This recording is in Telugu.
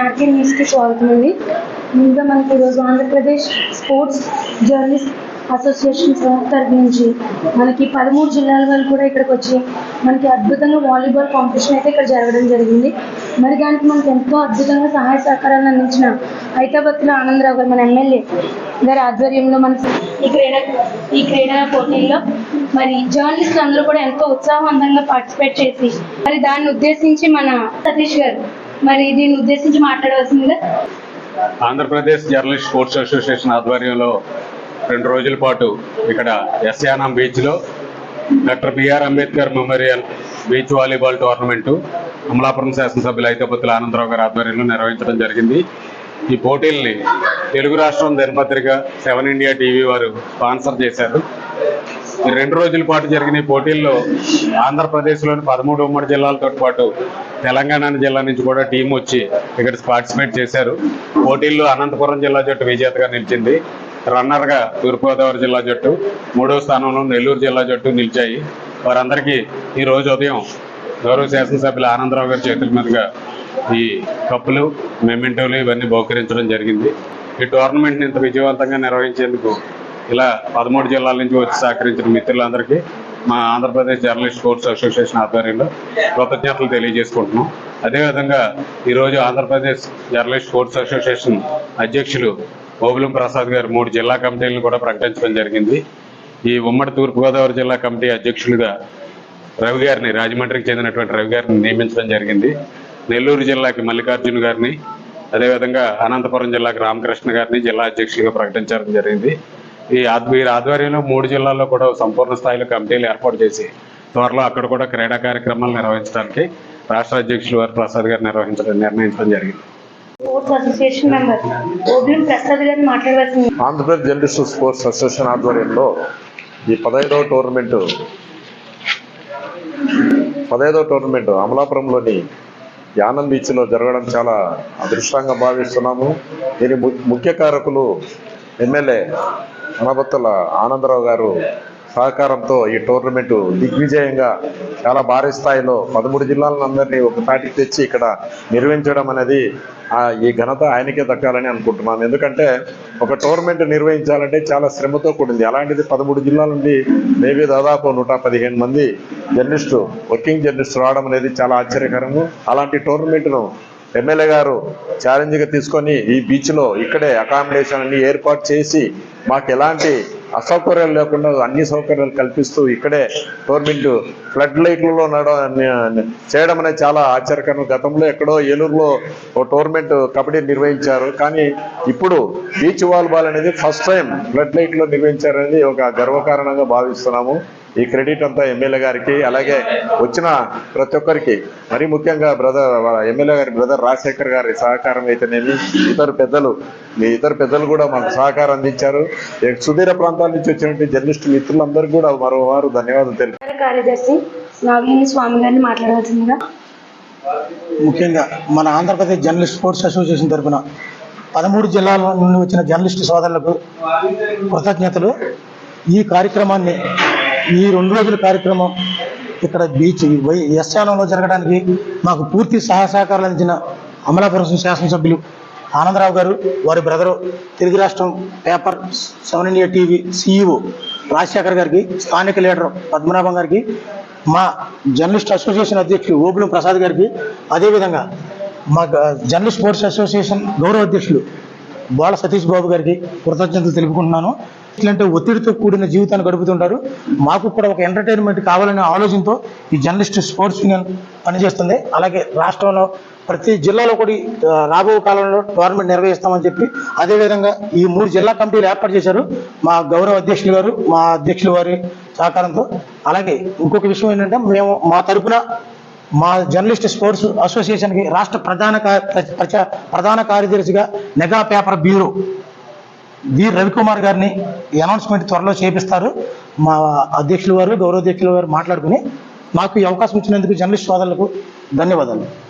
స్వాగతం అండి. ముందుగా మనకి ఈరోజు ఆంధ్రప్రదేశ్ స్పోర్ట్స్ జర్నలిస్ట్ అసోసియేషన్ తరఫు నుంచి మనకి పదమూడు జిల్లాల వాళ్ళు కూడా ఇక్కడికి వచ్చి మనకి అద్భుతంగా వాలీబాల్ కాంపిటీషన్ అయితే ఇక్కడ జరగడం జరిగింది. మరి దానికి మనకి ఎంతో అద్భుతంగా సహాయ సహకారాలు అందించిన హైదరాబాద్లో ఆనందరావు గారు మన ఎమ్మెల్యే గారి ఆధ్వర్యంలో మన ఈ క్రీడా ఈ క్రీడా పోటీల్లో మరి జర్నలిస్టులు అందరూ కూడా ఎంతో ఉత్సాహవంతంగా పార్టిసిపేట్ చేసి మరి దాన్ని ఉద్దేశించి మన సతీష్ గారు మరి దీన్ని ఉద్దేశించి మాట్లాడవలసిందిగా ఆంధ్రప్రదేశ్ జర్నలిస్ట్ స్పోర్ట్స్ అసోసియేషన్ ఆధ్వర్యంలో రెండు రోజుల పాటు ఇక్కడ ఎస్యానం బీచ్లో doctor B R Ambedkar memorial beach volleyball tournament Amalapuram శాసనసభ్యులు ఐతపత్తుల ఆనందరావు గారి ఆధ్వర్యంలో నిర్వహించడం జరిగింది. ఈ పోటీల్ని తెలుగు రాష్ట్రం దినపత్రిక సెవెన్ ఇండియా టీవీ వారు స్పాన్సర్ చేశారు. రెండు రోజుల పాటు జరిగిన పోటీల్లో ఆంధ్రప్రదేశ్లోని పదమూడు ఉమ్మడి జిల్లాలతో పాటు తెలంగాణ జిల్లా నుంచి కూడా టీం వచ్చి ఇక్కడ పార్టిసిపేట్ చేశారు. పోటీల్లో అనంతపురం జిల్లా జట్టు విజేతగా నిలిచింది. రన్నర్గా తూర్పుగోదావరి జిల్లా జట్టు మూడో స్థానంలో నెల్లూరు జిల్లా జట్టు నిలిచాయి. వారందరికీ ఈ రోజు ఉదయం గౌరవ శాసనసభ్యులు ఆనందరావు గారి చేతుల మీదుగా ఈ కప్పులు మెమెంటోలు ఇవన్నీ బహుకరించడం జరిగింది. ఈ టోర్నమెంట్ని ఇంత విజయవంతంగా నిర్వహించేందుకు ఇలా పదమూడు జిల్లాల నుంచి వచ్చి సహకరించిన మిత్రులందరికీ మా ఆంధ్రప్రదేశ్ జర్నలిస్ట్ స్పోర్ట్స్ అసోసియేషన్ ఆధ్వర్యంలో కృతజ్ఞతలు తెలియజేసుకుంటున్నాం. అదేవిధంగా ఈరోజు ఆంధ్రప్రదేశ్ జర్నలిస్ట్ స్పోర్ట్స్ అసోసియేషన్ అధ్యక్షులు ఓబులం ప్రసాద్ గారు మూడు జిల్లా కమిటీలను కూడా ప్రకటించడం జరిగింది. ఈ ఉమ్మడి తూర్పుగోదావరి జిల్లా కమిటీ అధ్యక్షులుగా రవి గారిని రాజమండ్రికి చెందినటువంటి రవి గారిని నియమించడం జరిగింది. నెల్లూరు జిల్లాకి మల్లికార్జున గారిని అదేవిధంగా అనంతపురం జిల్లాకి రామకృష్ణ గారిని జిల్లా అధ్యక్షులుగా ప్రకటించడం జరిగింది. ఈ వీరి ఆధ్వర్యంలో మూడు జిల్లాల్లో కూడా సంపూర్ణ స్థాయిలో కమిటీలు ఏర్పాటు చేసి త్వరలో అక్కడ కూడా క్రీడా కార్యక్రమాలు నిర్వహించడానికి రాష్ట్ర అధ్యక్షులు వారి ప్రసాద్ గారు నిర్వహించడం నిర్ణయించడం జరిగింది. Sports association member OBM Prasad గారిని మాట్లాడవలసింది. ఆంధ్రప్రదేశ్ జర్నలిస్ట్ స్పోర్ట్స్ అసోసియేషన్ ఆధ్వర్యంలో ఈ పదహైదవ టోర్నమెంట్ పదహైదవ టోర్నమెంట్ అమలాపురంలోని యానం బీచ్లో జరగడం చాలా అదృష్టంగా భావిస్తున్నాము. దీని ము- ముఖ్య కారకులు ఎమ్మెల్యే అనబత్తుల ఆనందరావు గారు సహకారంతో ఈ టోర్నమెంట్ దిగ్విజయంగా చాలా భారీ స్థాయిలో పదమూడు జిల్లాలందరినీ ఒక తాటికి తెచ్చి ఇక్కడ నిర్వహించడం అనేది ఈ ఘనత ఆయనకే దక్కాలని అనుకుంటున్నాను. ఎందుకంటే ఒక టోర్నమెంట్ నిర్వహించాలంటే చాలా శ్రమతో కూడింది. అలాంటిది పదమూడు జిల్లాల నుండి మేబీ దాదాపు నూట పదిహేను మంది జర్నలిస్టు వర్కింగ్ జర్నలిస్టు రావడం అనేది చాలా ఆశ్చర్యకరము అలాంటి టోర్నమెంట్ను ఎమ్మెల్యే గారు ఛాలెంజ్గా తీసుకొని ఈ బీచ్లో ఇక్కడే అకామిడేషన్ అన్ని ఏర్పాటు చేసి మాకు ఎలాంటి అసౌకర్యాలు లేకుండా అన్ని సౌకర్యాలు కల్పిస్తూ ఇక్కడే టోర్నమెంట్ ఫ్లడ్ లైట్లలో నడ చేయడం అనేది చాలా ఆశ్చర్యకరం. గతంలో ఎక్కడో ఏలూరులో ఓ టోర్నమెంట్ కబడ్డీ నిర్వహించారు. కానీ ఇప్పుడు బీచ్ వాలీబాల్ అనేది ఫస్ట్ టైం ఫ్లడ్ లైట్లో నిర్వహించారనేది ఒక గర్వకారణంగా భావిస్తున్నాము. ఈ క్రెడిట్ అంతా ఎమ్మెల్యే గారికి అలాగే వచ్చిన ప్రతి ఒక్కరికి మరీ ముఖ్యంగా బ్రదర్ ఎమ్మెల్యే గారి బ్రదర్ రాజశేఖర్ గారి సహకారం అయితేనేమి ఇతర పెద్దలు మీ ఇతర పెద్దలు కూడా మాకు సహకారం అందించారు. సుదూర ప్రాంతాల నుంచి వచ్చినటువంటి జర్నలిస్ట్ మిత్రులందరికీ కూడా మరోవారు ధన్యవాదాలు తెలుపు కార్యదర్శి స్వామి గారిని మాట్లాడవలసిందిగా. ముఖ్యంగా మన ఆంధ్రప్రదేశ్ జర్నలిస్ట్ స్పోర్ట్స్ అసోసియేషన్ తరఫున పదమూడు జిల్లాల నుండి వచ్చిన జర్నలిస్ట్ సోదరులకు కృతజ్ఞతలు. ఈ కార్యక్రమాన్ని ఈ రెండు రోజుల కార్యక్రమం ఇక్కడ బీచ్ వై- ఎస్యానంలో జరగడానికి మాకు పూర్తి సహాయ సహకారాలు అందించిన అమలాపురం శాసనసభ్యులు ఆనందరావు గారు వారి brother Telugu Rashtram paper seven India TV CEO Rajasekhar గారికి స్థానిక లీడర్ పద్మనాభం గారికి మా జర్నలిస్ట్ అసోసియేషన్ అధ్యక్షులు ఓబులం ప్రసాద్ గారికి అదేవిధంగా మా జర్నలిస్ట్ స్పోర్ట్స్ అసోసియేషన్ గౌరవ అధ్యక్షులు బోళ సతీష్ బాబు గారికి కృతజ్ఞతలు తెలుపుకుంటున్నాను. ఇట్లాంటి ఒత్తిడితో కూడిన జీవితాన్ని గడుపుతుంటారు. మాకు కూడా ఒక ఎంటర్టైన్మెంట్ కావాలనే ఆలోచనతో ఈ జర్నలిస్ట్ స్పోర్ట్స్ యూనియన్ పనిచేస్తుంది. అలాగే రాష్ట్రంలో ప్రతి జిల్లాలో కూడా ఈ, రాబో కాలంలో టోర్నమెంట్ నిర్వహిస్తామని చెప్పి అదేవిధంగా ఈ మూడు జిల్లా కమిటీలు ఏర్పాటు చేశారు. మా గౌరవ అధ్యక్షులు గారు మా అధ్యక్షులు వారి సహకారంతో. అలాగే ఇంకొక విషయం ఏంటంటే మేము మా తరపున మా జర్నలిస్ట్ స్పోర్ట్స్ అసోసియేషన్కి రాష్ట్ర ప్రధాన ప్రధాన కార్యదర్శిగా mega paper bureau V Ravikumar గారిని అనౌన్స్మెంట్ త్వరలో చేపిస్తారు. మా అధ్యక్షులు వారు గౌరవ అధ్యక్షులు వారు మాట్లాడుకుని మాకు ఈ అవకాశం ఇచ్చినందుకు జర్నలిస్ట్ సోదరులకు ధన్యవాదాలు.